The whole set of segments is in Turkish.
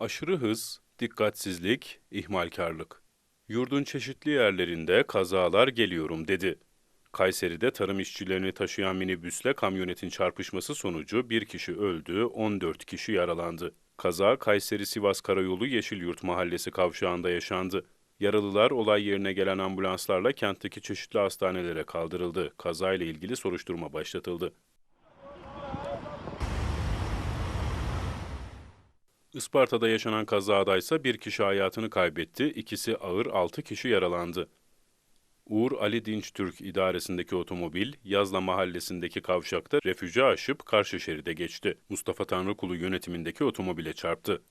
Aşırı hız, dikkatsizlik, ihmalkarlık. Yurdun çeşitli yerlerinde kazalar geliyorum dedi. Kayseri'de tarım işçilerini taşıyan minibüsle kamyonetin çarpışması sonucu bir kişi öldü, 14 kişi yaralandı. Kaza Kayseri-Sivas Karayolu Yeşilyurt Mahallesi kavşağında yaşandı. Yaralılar olay yerine gelen ambulanslarla kentteki çeşitli hastanelere kaldırıldı. Kazayla ilgili soruşturma başlatıldı. Isparta'da yaşanan kazada ise bir kişi hayatını kaybetti, ikisi ağır 6 kişi yaralandı. Uğur Ali Dinç Türk idaresindeki otomobil, Yazla mahallesindeki kavşakta refüje aşıp karşı şeride geçti. Mustafa Tanrıkulu yönetimindeki otomobile çarptı.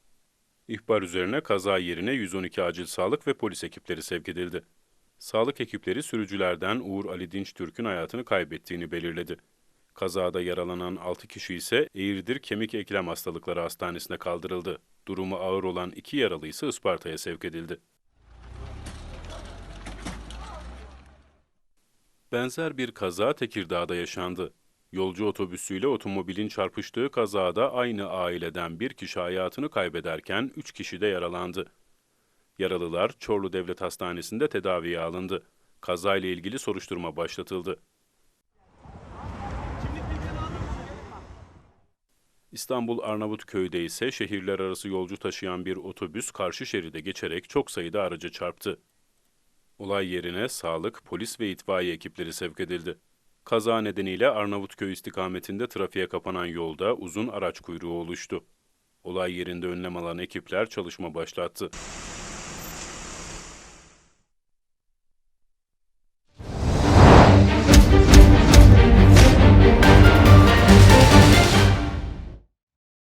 İhbar üzerine kaza yerine 112 acil sağlık ve polis ekipleri sevk edildi. Sağlık ekipleri sürücülerden Uğur Ali Dinç Türk'ün hayatını kaybettiğini belirledi. Kazada yaralanan 6 kişi ise Eğirdir Kemik Eklem Hastalıkları Hastanesi'ne kaldırıldı. Durumu ağır olan iki yaralı ise Isparta'ya sevk edildi. Benzer bir kaza Tekirdağ'da yaşandı. Yolcu otobüsüyle otomobilin çarpıştığı kazada aynı aileden bir kişi hayatını kaybederken üç kişi de yaralandı. Yaralılar Çorlu Devlet Hastanesi'nde tedaviye alındı. Kazayla ilgili soruşturma başlatıldı. İstanbul Arnavutköy'de ise şehirler arası yolcu taşıyan bir otobüs karşı şeride geçerek çok sayıda araca çarptı. Olay yerine sağlık, polis ve itfaiye ekipleri sevk edildi. Kaza nedeniyle Arnavutköy istikametinde trafiğe kapanan yolda uzun araç kuyruğu oluştu. Olay yerinde önlem alan ekipler çalışma başlattı.